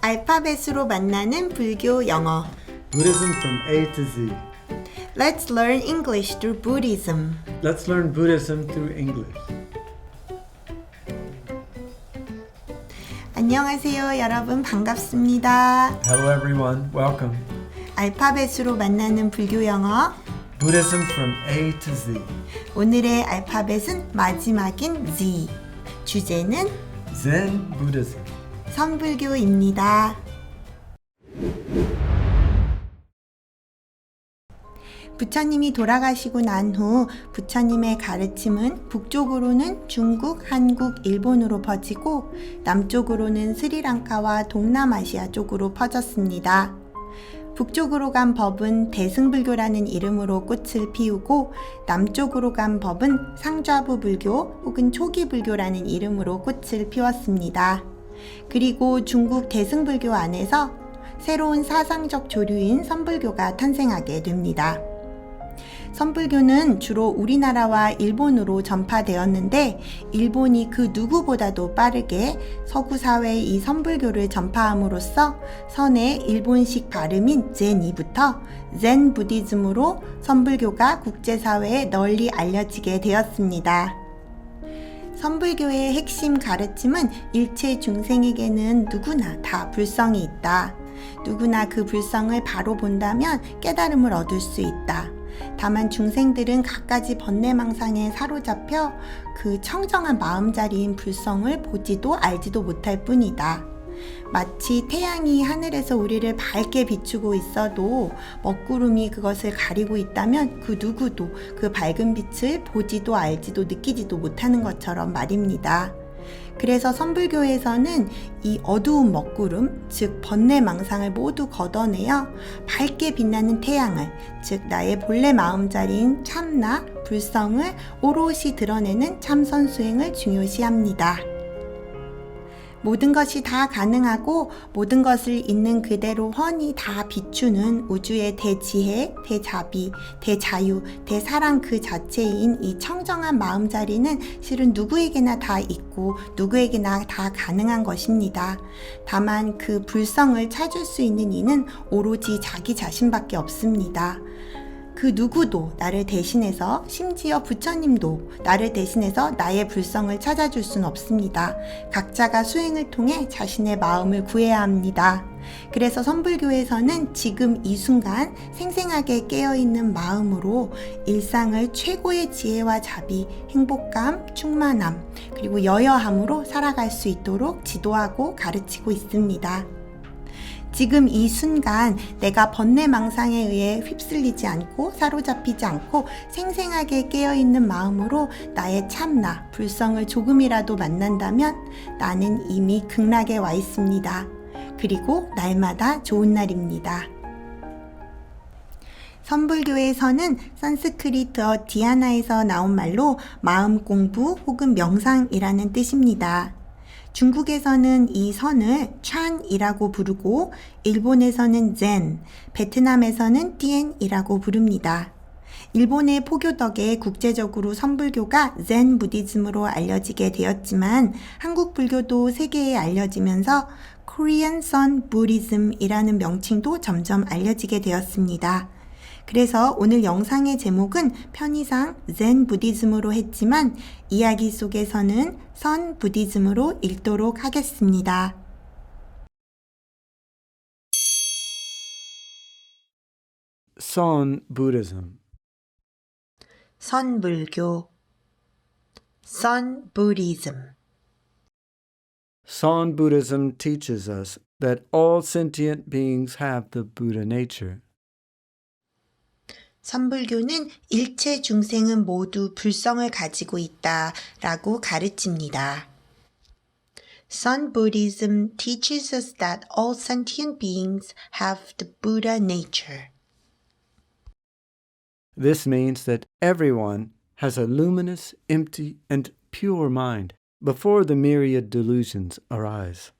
알파벳으로 만나는 불교 영어. Buddhism from A to Z. Let's learn English through Buddhism. Let's learn Buddhism through English. 안녕하세요, 여러분 반갑습니다. Hello, everyone. Welcome. 알파벳으로 만나는 불교 영어. Buddhism from A to Z. 오늘의 알파벳은 마지막인 Z. 주제는 Zen Buddhism. 선불교입니다. 부처님이 돌아가시고 난 후 부처님의 가르침은 북쪽으로는 중국, 한국, 일본으로 퍼지고 남쪽으로는 스리랑카와 동남아시아 쪽으로 퍼졌습니다. 북쪽으로 간 법은 대승불교라는 이름으로 꽃을 피우고 남쪽으로 간 법은 상좌부 불교 혹은 초기 불교라는 이름으로 꽃을 피웠습니다. 그리고 중국 대승불교 안에서 새로운 사상적 조류인 선불교가 탄생하게 됩니다. 선불교는 주로 우리나라와 일본으로 전파되었는데 일본이 그 누구보다도 빠르게 서구 사회에 이 선불교를 전파함으로써 선의 일본식 발음인 젠이부터 젠 부디즘으로 선불교가 국제사회에 널리 알려지게 되었습니다. 선불교의 핵심 가르침은 일체 중생에게는 누구나 다 불성이 있다. 누구나 그 불성을 바로 본다면 깨달음을 얻을 수 있다. 다만 중생들은 갖가지 번뇌망상에 사로잡혀 그 청정한 마음자리인 불성을 보지도 알지도 못할 뿐이다. 마치 태양이 하늘에서 우리를 밝게 비추고 있어도 먹구름이 그것을 가리고 있다면 그 누구도 그 밝은 빛을 보지도 알지도 느끼지도 못하는 것처럼 말입니다. 그래서 선불교에서는 이 어두운 먹구름, 즉 번뇌 망상을 모두 걷어내어 밝게 빛나는 태양을, 즉 나의 본래 마음자리인 참나, 불성을 오롯이 드러내는 참선 수행을 중요시합니다. 모든 것이 다 가능하고 모든 것을 있는 그대로 훤히 다 비추는 우주의 대지혜, 대자비, 대자유, 대사랑 그 자체인 이 청정한 마음 자리는 실은 누구에게나 다 있고 누구에게나 다 가능한 것입니다. 다만 그 불성을 찾을 수 있는 이는 오로지 자기 자신밖에 없습니다. 그 누구도 나를 대신해서 심지어 부처님도 나를 대신해서 나의 불성을 찾아줄 순 없습니다. 각자가 수행을 통해 자신의 마음을 구해야 합니다. 그래서 선불교에서는 지금 이 순간 생생하게 깨어있는 마음으로 일상을 최고의 지혜와 자비, 행복감, 충만함, 그리고 여여함으로 살아갈 수 있도록 지도하고 가르치고 있습니다. 지금 이 순간 내가 번뇌망상에 의해 휩쓸리지 않고 사로잡히지 않고 생생하게 깨어있는 마음으로 나의 참나, 불성을 조금이라도 만난다면 나는 이미 극락에 와 있습니다. 그리고 날마다 좋은 날입니다. 선불교에서는 산스크리트어 디아나에서 나온 말로 마음 공부 혹은 명상이라는 뜻입니다. 중국에서는 이 선을 찬이라고 부르고 일본에서는 젠, 베트남에서는 띠엔이라고 부릅니다. 일본의 포교 덕에 국제적으로 선불교가 젠 부디즘으로 알려지게 되었지만 한국 불교도 세계에 알려지면서 Korean Sun Buddhism이라는 명칭도 점점 알려지게 되었습니다. 그래서 오늘 영상의 제목은 편의상 젠 부디즘으로 했지만 이야기 속에서는 선 부디즘으로 읽도록 하겠습니다. Son Buddhism. 선불교 선 부디즘 Son Buddhism teaches us that all sentient beings have the Buddha nature. 선불교는 일체 중생은 모두 불성을 가지고 있다 라고 가르칩니다. Sun Buddhism teaches us that all sentient beings have the Buddha nature. This means that everyone has a luminous, empty, and pure mind before the myriad delusions arise.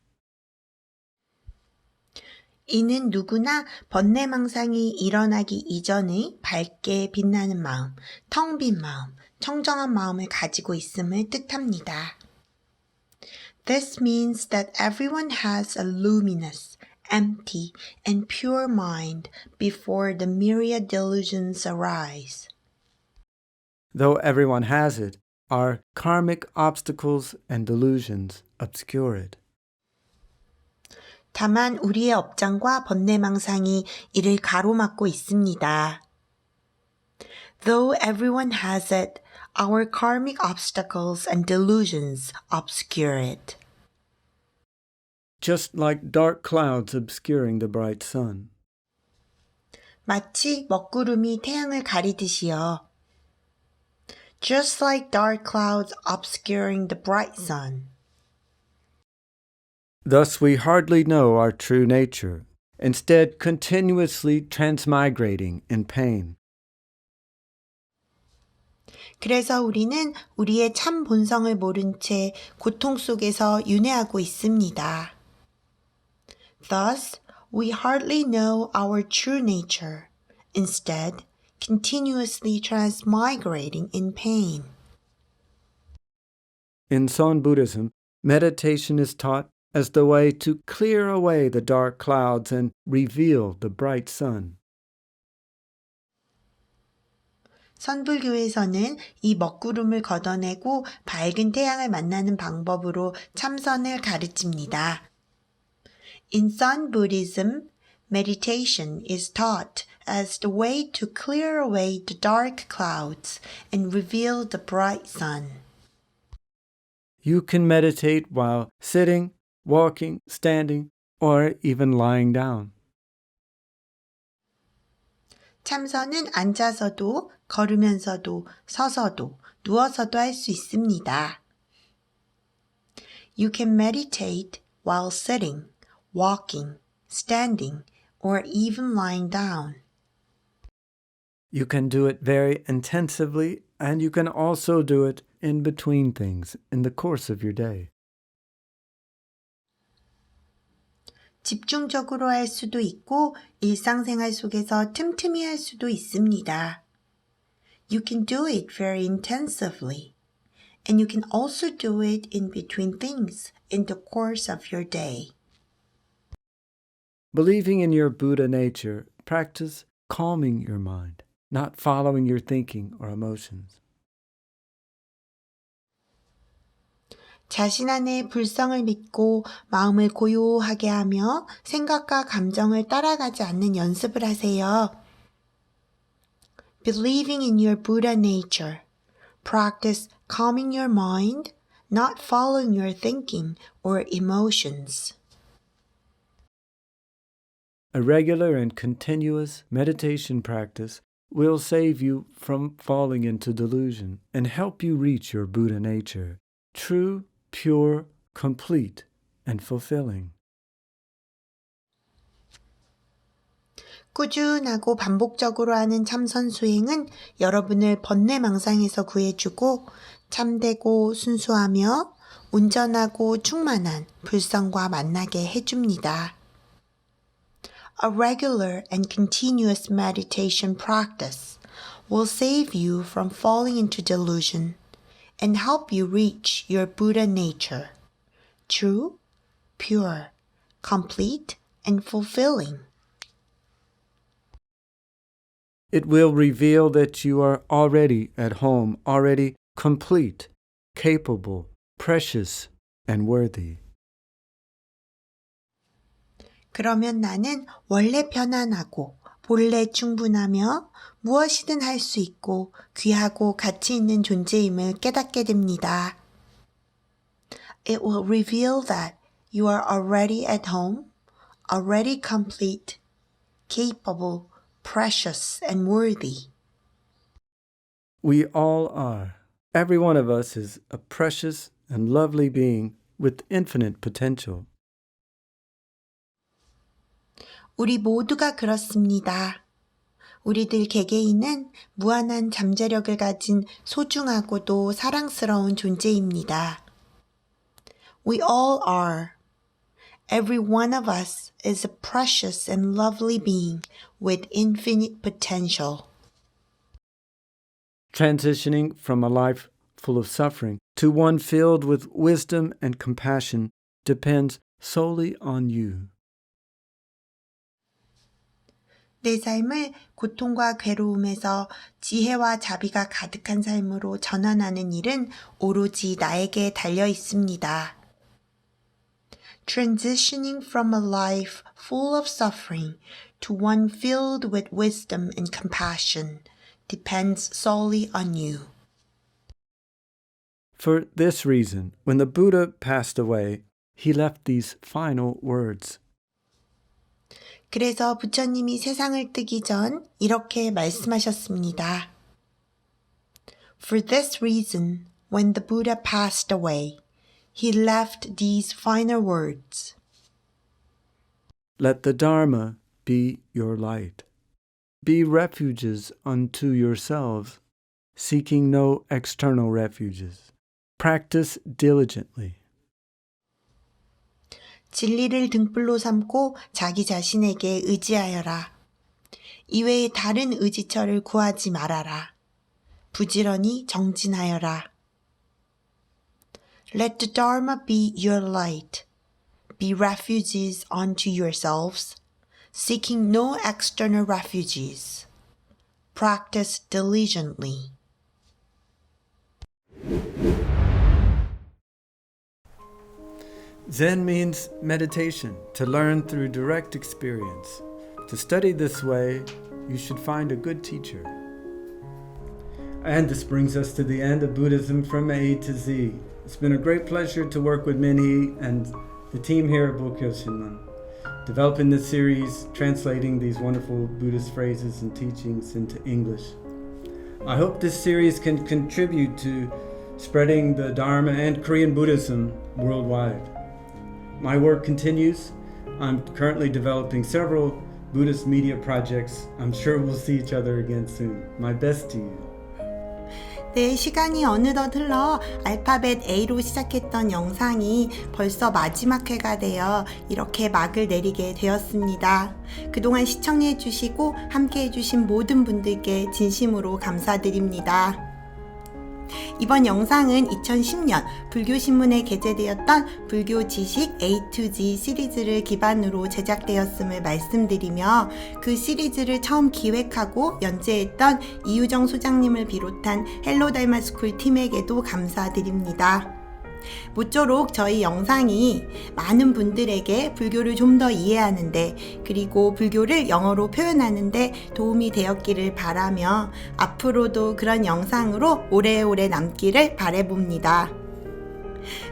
이는 누구나 번뇌망상이 일어나기 이전의 밝게 빛나는 마음, 텅 빈 마음, 청정한 마음을 가지고 있음을 뜻합니다. This means that everyone has a luminous, empty, and pure mind before the myriad delusions arise. Though everyone has it, our karmic obstacles and delusions obscure it. 다만 우리의 업장과 번뇌망상이 이를 가로막고 있습니다. Though everyone has it, our karmic obstacles and delusions obscure it. Just like dark clouds obscuring the bright sun. 마치 먹구름이 태양을 가리듯이요. Just like dark clouds obscuring the bright sun. Thus, we hardly know our true nature, instead, continuously transmigrating in pain. 그래서 우리는 우리의 참 본성을 모른 채 고통 속에서 윤회하고 있습니다. Thus, we hardly know our true nature, instead, continuously transmigrating in pain. In Son Buddhism, meditation is taught as the way to clear away the dark clouds and reveal the bright sun. 선불교에서는 이 먹구름을 걷어내고 밝은 태양을 만나는 방법으로 참선을 가르칩니다. In Sun Buddhism, meditation is taught as the way to clear away the dark clouds and reveal the bright sun. You can meditate while sitting, walking, standing, or even lying down. 참선은 앉아서도, 걸으면서도, 서서도, 누워서도 할 수 있습니다. You can meditate while sitting, walking, standing, or even lying down. You can do it very intensively, and you can also do it in between things in the course of your day. 집중적으로 할 수도 있고 일상생활 속에서 틈틈이 할 수도 있습니다. You can do it very intensively, and you can also do it in between things in the course of your day. Believing in your Buddha nature, practice calming your mind, not following your thinking or emotions. 자신 안의 불성을 믿고 마음을 고요하게 하며 생각과 감정을 따라가지 않는 연습을 하세요. Believing in your Buddha nature. Practice calming your mind, not following your thinking or emotions. A regular and continuous meditation practice will save you from falling into delusion and help you reach your Buddha nature, true, pure, complete, and fulfilling. 꾸준하고 반복적으로 하는 참선 수행은 여러분을 번뇌망상에서 구해주고 참되고 순수하며 온전하고 충만한 불성과 만나게 해줍니다. A regular and continuous meditation practice will save you from falling into delusion and help you reach your Buddha nature, true, pure, complete, and fulfilling. It will reveal that you are already at home, already complete, capable, precious, and worthy. 그러면 나는 원래 편안하고 본래 충분하며 무엇이든 할 수 있고 귀하고 가치 있는 존재임을 깨닫게 됩니다. It will reveal that you are already at home, already complete, capable, precious, and worthy. We all are. Every one of us is a precious and lovely being with infinite potential. 우리 모두가 그렇습니다. 우리들 개개인은 무한한 잠재력을 가진 소중하고도 사랑스러운 존재입니다. We all are. Every one of us is a precious and lovely being with infinite potential. Transitioning from a life full of suffering to one filled with wisdom and compassion depends solely on you. 내 삶을 고통과 괴로움에서 지혜와 자비가 가득한 삶으로 전환하는 일은 오로지 나에게 달려 있습니다. Transitioning from a life full of suffering to one filled with wisdom and compassion depends solely on you. For this reason, when the Buddha passed away, he left these final words 그래서 부처님이 세상을 뜨기 전 이렇게 말씀하셨습니다. For this reason, when the Buddha passed away, he left these final words. Let the Dharma be your light. Be refuges unto yourselves, seeking no external refuges. Practice diligently. 진리를 등불로 삼고 자기 자신에게 의지하여라. 이외에 다른 의지처를 구하지 말아라. 부지런히 정진하여라. Let the Dharma be your light. Be refuges unto yourselves, seeking no external refuges. Practice diligently. Zen means meditation, to learn through direct experience. To study this way, you should find a good teacher. And this brings us to the end of Buddhism from A to Z. It's been a great pleasure to work with Minhee and the team here at Bokyo Shinran, developing this series, translating these wonderful Buddhist phrases and teachings into English. I hope this series can contribute to spreading the Dharma and Korean Buddhism worldwide. My work continues. I'm currently developing several Buddhist media projects. I'm sure we'll see each other again soon. My best to you. 네, 시간이 어느덧 흘러 알파벳 A로 시작했던 영상이 벌써 마지막 회가 되어 이렇게 막을 내리게 되었습니다. 그동안 시청해 주시고 함께 해 주신 모든 분들께 진심으로 감사드립니다. 이번 영상은 2010년 불교신문에 게재되었던 불교 지식 A to Z 시리즈를 기반으로 제작되었음을 말씀드리며 그 시리즈를 처음 기획하고 연재했던 이유정 소장님을 비롯한 헬로 달마스쿨 팀에게도 감사드립니다. 모쪼록 저희 영상이 많은 분들에게 불교를 좀 더 이해하는데 그리고 불교를 영어로 표현하는데 도움이 되었기를 바라며 앞으로도 그런 영상으로 오래오래 남기를 바래봅니다.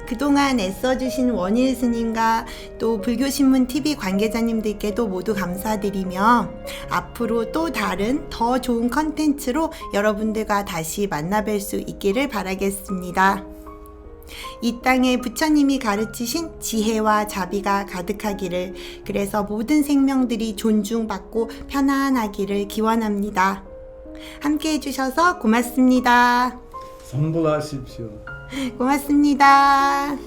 그동안 애써주신 원일 스님과 또 불교신문 TV 관계자님들께도 모두 감사드리며 앞으로 또 다른 더 좋은 컨텐츠로 여러분들과 다시 만나뵐 수 있기를 바라겠습니다. 이 땅에 부처님이 가르치신 지혜와 자비가 가득하기를 그래서 모든 생명들이 존중받고 편안하기를 기원합니다. 함께 해주셔서 고맙습니다. 선불하십시오. 고맙습니다.